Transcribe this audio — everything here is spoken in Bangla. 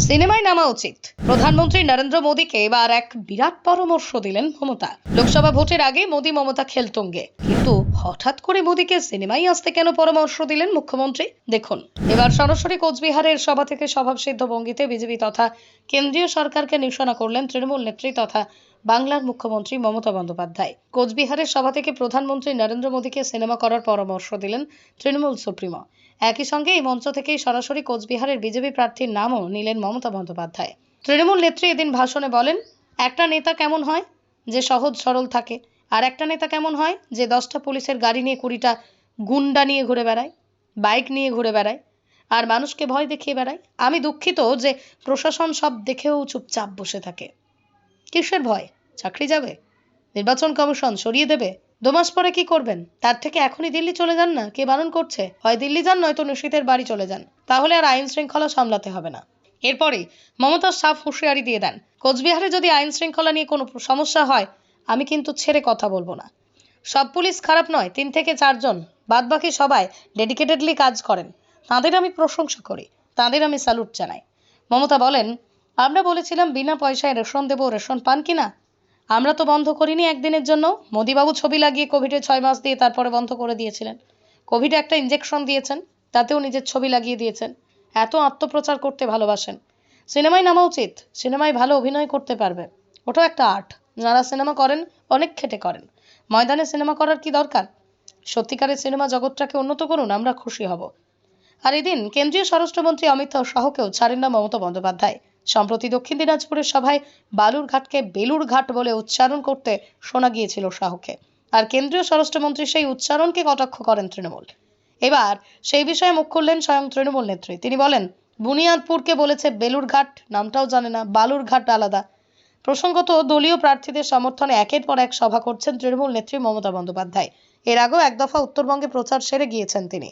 সিনেমায় নামা উচিত। প্রধানমন্ত্রী নরেন্দ্র মোদীকে এবার এক বিরাট পরামর্শ দিলেন মমতা। লোকসভা ভোটের আগে মোদী মমতা খেলতঙ্গে। কিন্তু হঠাৎ করে মোদীকে সিনেমায় আসতে কেন পরামর্শ দিলেন মুখ্যমন্ত্রী? দেখুন, এবার সরাসরি কোচবিহারের সভা থেকে স্বভাবসিদ্ধ ভঙ্গিতে বিজেপি তথা কেন্দ্রীয় সরকারকে নিশানা করলেন তৃণমূল নেত্রী তথা বাংলার মুখ্যমন্ত্রী মমতা বন্দ্যোপাধ্যায়। কোচবিহারের সভা থেকে প্রধানমন্ত্রী নরেন্দ্র মোদীকে সিনেমা করার পরামর্শ দিলেন তৃণমূল সুপ্রিমো। একই সঙ্গে এই মঞ্চ থেকেই সরাসরি কোচবিহারের বিজেপি প্রার্থীর নামও নিলেন মমতা বন্দ্যোপাধ্যায়। তৃণমূল নেত্রী এদিন ভাষণে বলেন, একটা নেতা কেমন হয় যে সহজ সরল থাকে? আর একটা নেতা কেমন হয় যে দশটা পুলিশের গাড়ি নিয়ে কুড়িটা গুন্ডা নিয়ে ঘুরে বেড়ায়, বাইক নিয়ে ঘুরে বেড়ায়, আর মানুষকে ভয় দেখিয়ে বেড়ায়? আমি দুঃখিত যে প্রশাসন সব দেখেও চুপচাপ বসে থাকে। কিসের ভয়? চাকরি যাবে? নির্বাচন কমিশন সরিয়ে দেবে? দু মাস পরে কি করবেন? তার থেকে এখনই দিল্লি চলে যান না? কে বারণ করছে? হয় দিল্লি যান, নয়তো নিশীতের বাড়ি চলে যান। তাহলে আর আইন শৃঙ্খলা সামলাতে হবে না। এরপরে মমতা সাফ হুঁশিয়ারি দিয়ে দেন, কোচবিহারে যদি আইন শৃঙ্খলা নিয়ে কোনো সমস্যা হয়, আমি কিন্তু ছেড়ে কথা বলব না। সব পুলিশ খারাপ নয়, তিন থেকে চারজন। বাদ বাকি সবাই ডেডিকেটেডলি কাজ করেন। তাঁদের আমি প্রশংসা করি, তাঁদের আমি স্যালুট জানাই। মমতা বলেন, আমরা বলেছিলাম বিনা পয়সায় রেশন দেবো, রেশন পান কিনা আমরা তো বন্ধ করিনি একদিনের জন্য। মোদিবাবু ছবি লাগিয়ে কোভিডে ছয় মাস দিয়ে তারপরে বন্ধ করে দিয়েছিলেন। কোভিডে একটা ইঞ্জেকশন দিয়েছেন, তাতেও নিজের ছবি লাগিয়ে দিয়েছেন। এত আত্মপ্রচার করতে ভালোবাসেন। সিনেমায় নামা উচিত, সিনেমায় ভালো অভিনয় করতে পারবে। ওটাও একটা আর্ট। যারা সিনেমা করেন, অনেক খেটে করেন। ময়দানে সিনেমা করার কি দরকার? সত্যিকারের সিনেমা জগৎটাকে উন্নত করুন, আমরা খুশি হব। আর এদিন কেন্দ্রীয় স্বরাষ্ট্রমন্ত্রী অমিত শাহকেও ছাড়েন না মমতা বন্দ্যোপাধ্যায়। সম্প্রতি দক্ষিণ দিনাজপুরের সভায় বালুরঘাটকে বেলুরঘাট বলে উচ্চারণ করতে শোনা গিয়েছিল শাহকে। আর কেন্দ্রীয় স্বরাষ্ট্রমন্ত্রী সেই উচ্চারণকে কটাক্ষ করেন তৃণমূল। এবার সেই বিষয়ে মুখ খুললেন স্বয়ং তৃণমূল নেত্রী। তিনি বলেন, বুনিয়াদপুরকে বলেছে বেলুরঘাট, নামটাও জানে না, বালুরঘাট আলাদা। প্রসঙ্গত দলীয় প্রার্থীদের সমর্থনে একের পর এক সভা করছেন তৃণমূল নেত্রী মমতা বন্দ্যোপাধ্যায়। এর আগেও এক দফা উত্তরবঙ্গে প্রচার সেরে গিয়েছেন তিনি।